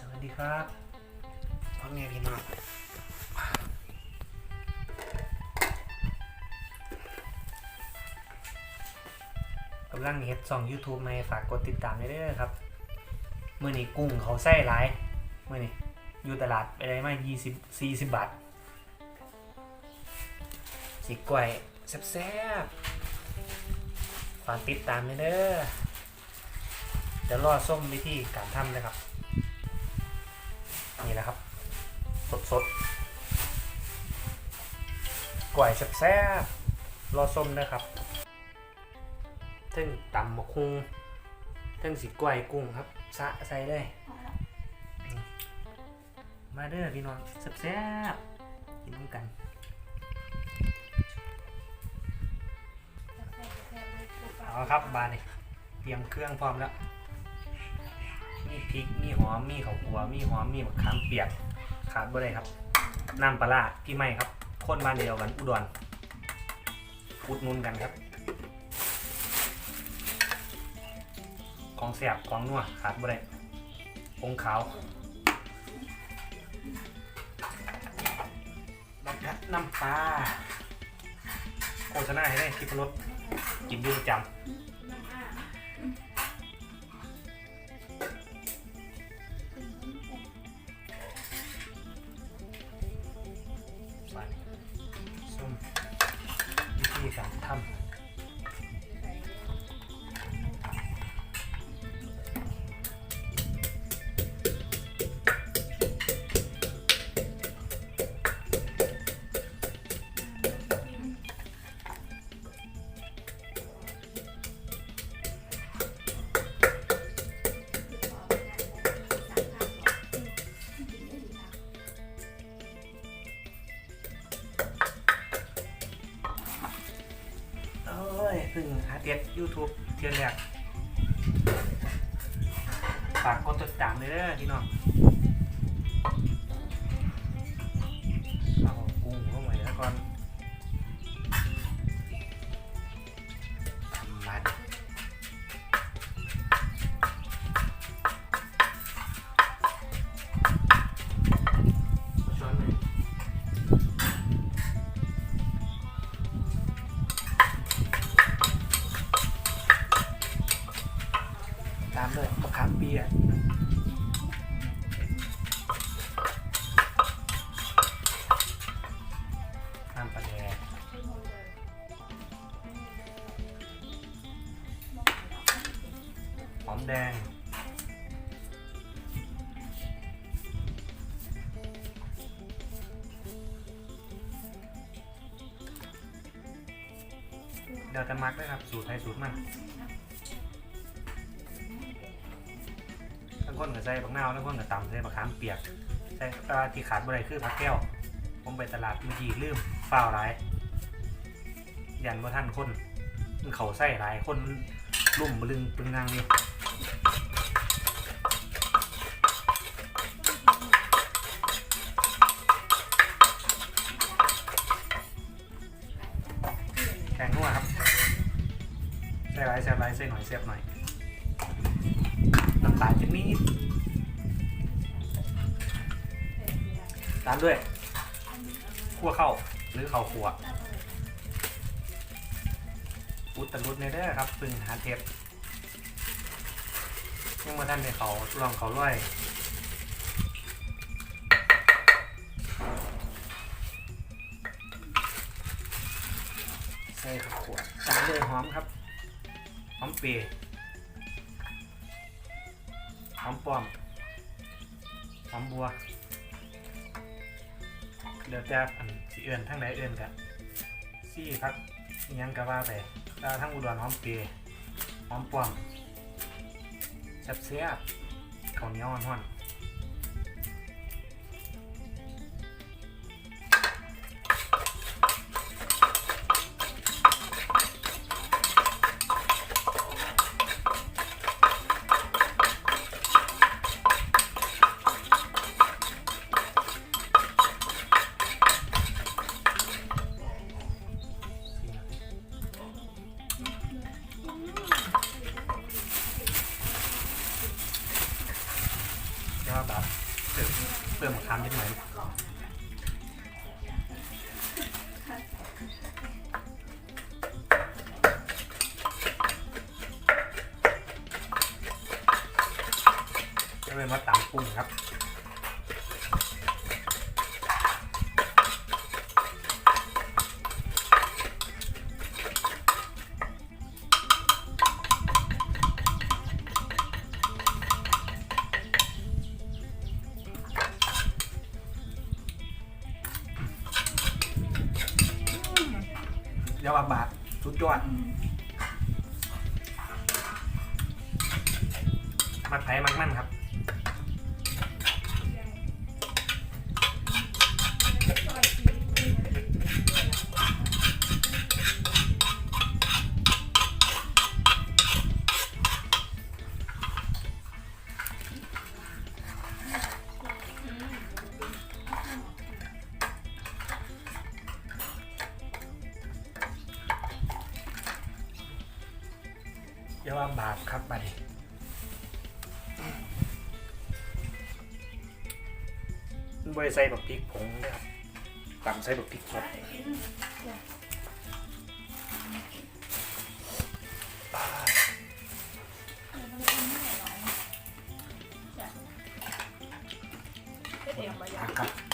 สวัสดีครับพ่อแม่พี่น้องกำลังเฮ็ดช่อง YouTube ม่ฝากกดติดตามได้เด้อครับมื้อนี้กุ้งเขาไส้หลายมื้อนี้อยู่ตลาดไปได้มา20 40 บาทสิกล้วยแซ่บๆฝากติดตามได้วยเด้อเดี๋ยวรอส้มวิธีการทำนะครับ นี่แหละครับ สดสดๆกล้วยแซ่บๆรอส้มนะครับเทึ่งตำมะคุงเทึ่งสีกล้วยกุ้งครับ สะใส่เลย มาเด้อพี่น้องแซ่บๆกินด้วยกันเอาครับบานนี่เตรียมเครื่องพร้อมแล้ว มีพริก มีหอม มีข้าวคั่วมีหอม มีมะขามเปียก ขาดบ่ได้ครับ น้ำปลาร้าพี่ไม่ครับ คนบ้านเดียวกันอุดรอุดนุนกันครับ ของแสบของนัวขาดบ่ได้ผงขาวน้ำปลาโฆษณาให้ได้ทิพรสกินอยืนจำ พึ่งหาเด็ดยูทูบเทียนแรกฝากกดติดตามเลยเด้อพี่น้องเอากุ้งลงไปแล้วก่อน ดี๋ยวจะมักด้วยครับ สูตรไทยสูตรมันทั้งคนกับใส่ผักนาวทั้งคนกับตำใส่ผักขามเปียกใส่ปลาที่ขาดบะไรคือผักแก้ว ผมไปตลาดเมื่อกี้ลืมเปล่าหลายยันว่าท่านคนมันเขาใส่หลายคนลุ่มบลึงปึงนางอยู่ หน่อยเสียบหน่อยน้ำตาลจักนิดตามด้วยคั่วเข้าหรือข้าวคั่วอุตรุดในเด้อครับพึ่งหาเทปยังมาท่านในเขาลองเขาร้อยใส่ข้าวคั่วตามด้วยหอมครับ อมเปย์หอมปอมหอมบัวเดี๋ยวจะอันสีเอื่นทั้งไหนเอื่นกันซี่ครับอิหยังกะว่าไปตาทั้งอุดรหอมเปย์หอมปอมแซ่บแซบๆข้าวเหนียวห่อนๆ ติมมะขามนิดหน่อยแล้วเป็นมาตำกุ้งครับ ยวว่าบาทสุดยอดมักไผ่มักมั่นครับ เดี๋ยวว่าบาทครับบาทนี้บริใส่แบบพริกผงนะครับตำใส่แบบพริกสดครับ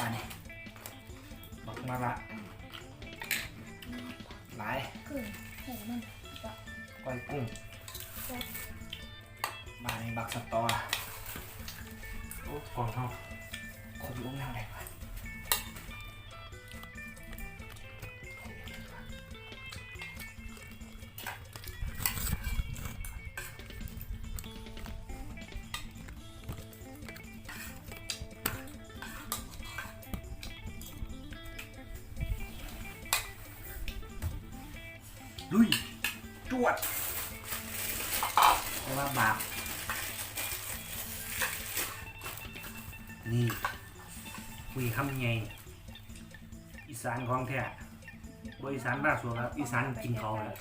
อ้กองเขาคนลุกนั่งได้ปะลุยจวดเรียกว่าบาป นี่คุยคำไงอีสานของแท้บอีสานบ้านสวนครับอีสานกินเขาแล้ว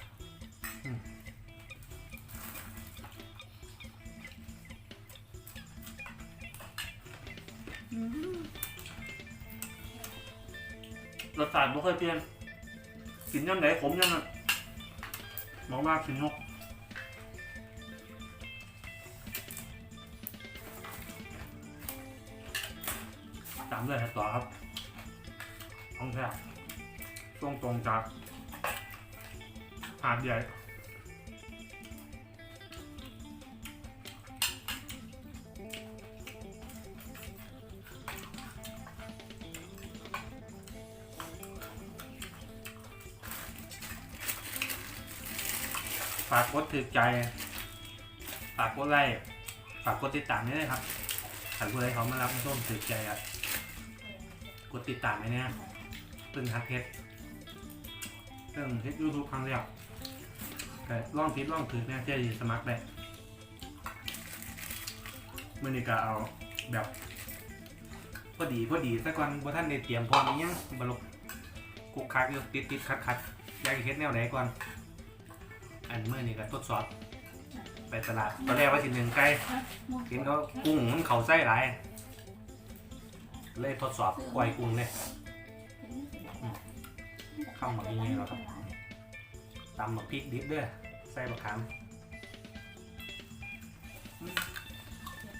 อืมรสชาติไม่เคยเปลี่ยนกินยังไงขมยังนั้นบอกว่ากินนกามด้วยครับต่อครับห้องแท้ช่วงตรงจากหาดใหญ่ฝากกดถือใจ ฝากกดไลค์ ฝากกดติดตามด้วยนะครับถ้าผู้ใดเขามารับส้มถือใจอะ กดติดตามไว้เนี่ยเพิ่งฮัดเพชรเพิ่งเฮ็ดยูทูบครั้งแรกแต่ล่องผิดล่องถือเนี่ยจะสมัครได้เมื่อนี้ก็เอาแบบพอดีพอดีสักวันบ่ท่านได้เตรียมพร้อมอีหยังบลุกกุกคักอยู่ติดติดคัดคัดอยากเฮ็ดแนวไหนก่อน อันเมื่อนี้ก็ทดสอบไปตลาดตอนแรกว่าสิหนึ่งไก่เห็นเขากุ้งมันเขาไส้หลาย เลยทดสอบกล้วยกุ้งเลยข้าวหมักยังไงเราครับตำหมักพริกดิบด้วยใส่มะขาม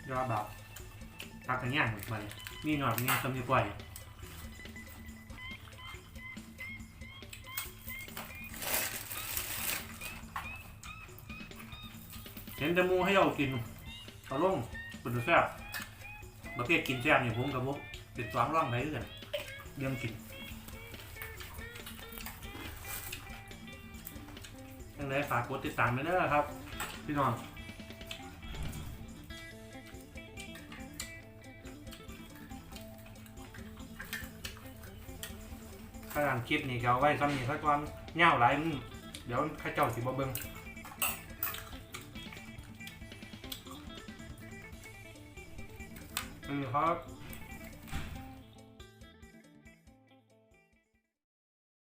ยอดแบบพักกันย่างเหมดไปมีหน่อยนี่ต้มยำกล้วยเห็นแตะมูให้เรากินตะล่งเป็นแซ่บประเภทกินแซ่บเนี่ยผมกับพวก ติดสองร่องไหนกันเรื่องกินยังไงฝากกดติดตามไปเด้อครับ พี่น้องถ้าการคลิปนี้เอาไว้ซ้ำนี่สักวันเง่าหลายมือเดี๋ยวข้าเจ้าสิบ่เบิ่งเออครับ